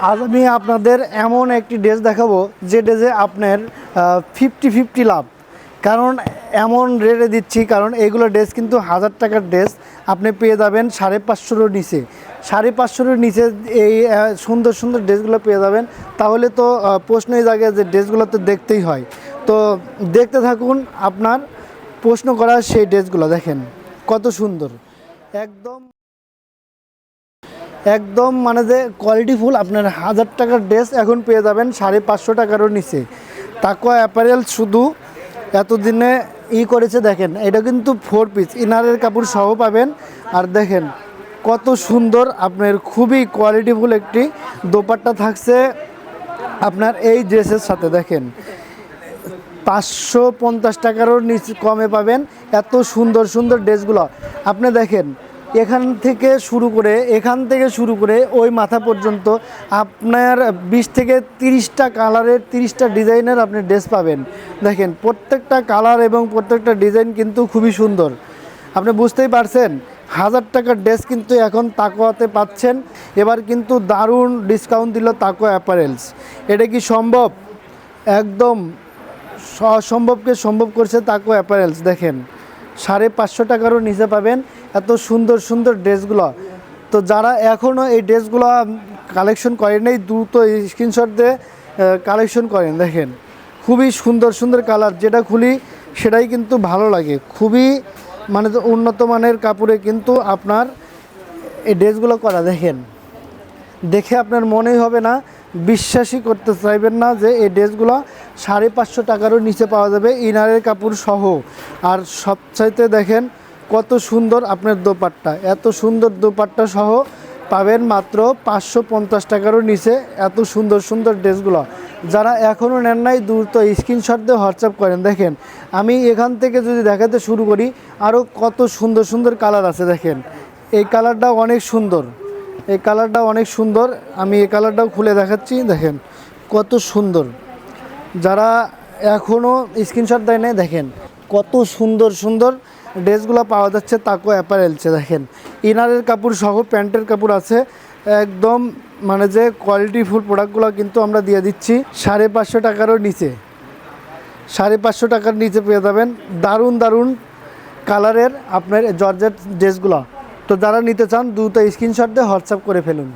আজ আমি আপনাদের এমন একটি ড্রেস দেখাবো যে ড্রেসে আপনার ফিফটি ফিফটি লাভ। কারণ এমন রেটে দিচ্ছি, কারণ এগুলো ড্রেস কিন্তু হাজার টাকার ড্রেস। আপনি পেয়ে যাবেন সাড়ে পাঁচশোর নিচে। সাড়ে পাঁচশোর নিচে এই সুন্দর সুন্দর ড্রেসগুলো পেয়ে যাবেন। তাহলে তো প্রশ্নই জাগে যে ড্রেসগুলো তো দেখতেই হয়। তো দেখতে থাকুন আপনার প্রশ্ন করা সেই ড্রেসগুলো, দেখেন কত সুন্দর। একদম একদম মানে যে কোয়ালিটিফুল আপনার হাজার টাকার ড্রেস এখন পেয়ে যাবেন সাড়ে পাঁচশো টাকারও নিচে। তাকোয়া অ্যাপারেল শুধু এতদিনে ই করেছে দেখেন, এটা কিন্তু ফোর পিস ইনারের কাপড় সহ পাবেন। আর দেখেন, কত সুন্দর আপনার খুবই কোয়ালিটিফুল একটি দোপাট্টা থাকছে আপনার এই ড্রেসের সাথে, দেখেন। পাঁচশো পঞ্চাশ টাকারও নিচে কমে পাবেন, এত সুন্দর সুন্দর ড্রেসগুলো আপনি দেখেন এখান থেকে শুরু করে, এখান থেকে শুরু করে ওই মাথা পর্যন্ত আপনার বিশ থেকে তিরিশটা কালারের, তিরিশটা ডিজাইনের আপনি ড্রেস পাবেন। দেখেন, প্রত্যেকটা কালার এবং প্রত্যেকটা ডিজাইন কিন্তু খুবই সুন্দর। আপনি বুঝতেই পারছেন, হাজার টাকার ড্রেস কিন্তু এখন তাকোয়াতে পাচ্ছেন। এবার কিন্তু দারুণ ডিসকাউন্ট দিল তাকোয়া অ্যাপারেলস এটা কি সম্ভব? একদম অসম্ভবকে সম্ভব করছে তাকো অ্যাপারেলস দেখেন। সাড়ে পাঁচশো টাকারও নিচে পাবেন। এত সুন্দর সুন্দর ড্রেসগুলো। তো যারা এখনও এই ড্রেসগুলো কালেকশন করেন এই দ্রুত স্ক্রিনশট দিয়ে কালেকশন করেন। দেখেন, খুবই সুন্দর সুন্দর কালার যেটা খুলি, সেটাই কিন্তু ভালো লাগে। খুবই মানে উন্নত মানের কাপড়ে কিন্তু আপনার এই ড্রেসগুলো করা। দেখেন, দেখে আপনার মনেই হবে না, বিশ্বাসই করতে চাইবেন না যে এই ড্রেসগুলো সাড়ে পাঁচশো টাকারও নিচে পাওয়া যাবে, ইনারের কাপড় সহ। আর সবচাইতে দেখেন কত সুন্দর আপনার দোপাট্টা। এত সুন্দর দোপাট্টা সহ পাবেন মাত্র পাঁচশো পঞ্চাশ টাকারও নিচে এত সুন্দর সুন্দর ড্রেসগুলো। যারা এখনও নেন নাই, দ্রুত স্ক্রিনশট দিয়ে হোয়াটসঅ্যাপ করেন। দেখেন, আমি এখান থেকে যদি দেখাতে শুরু করি, আরও কত সুন্দর সুন্দর কালার আছে, দেখেন। এই কালারটা অনেক সুন্দর। এই কালারটা অনেক সুন্দর। আমি এই কালারটাও খুলে দেখাচ্ছি, দেখেন, কত সুন্দর। যারা এখনও স্ক্রিনশট দেয় নাই, দেখেন, কত সুন্দর সুন্দর ড্রেসগুলো পাওয়া যাচ্ছে তাকো অ্যাপারেলসে, দেখেন। ইনারের কাপড় সহ প্যান্টের কাপড় আছে। একদম মানে যে কোয়ালিটিফুল প্রোডাক্টগুলো কিন্তু আমরা দিয়ে দিচ্ছি, সাড়ে পাঁচশো টাকারও নিচে। সাড়ে পাঁচশো টাকার নিচে পেয়ে যাবেন। দারুণ দারুণ কালারের আপনার জর্জেট ড্রেসগুলো। তো যারা নিতে চান দুটো স্ক্রিনশট দিয়ে হোয়াটসঅ্যাপ করে ফেলুন।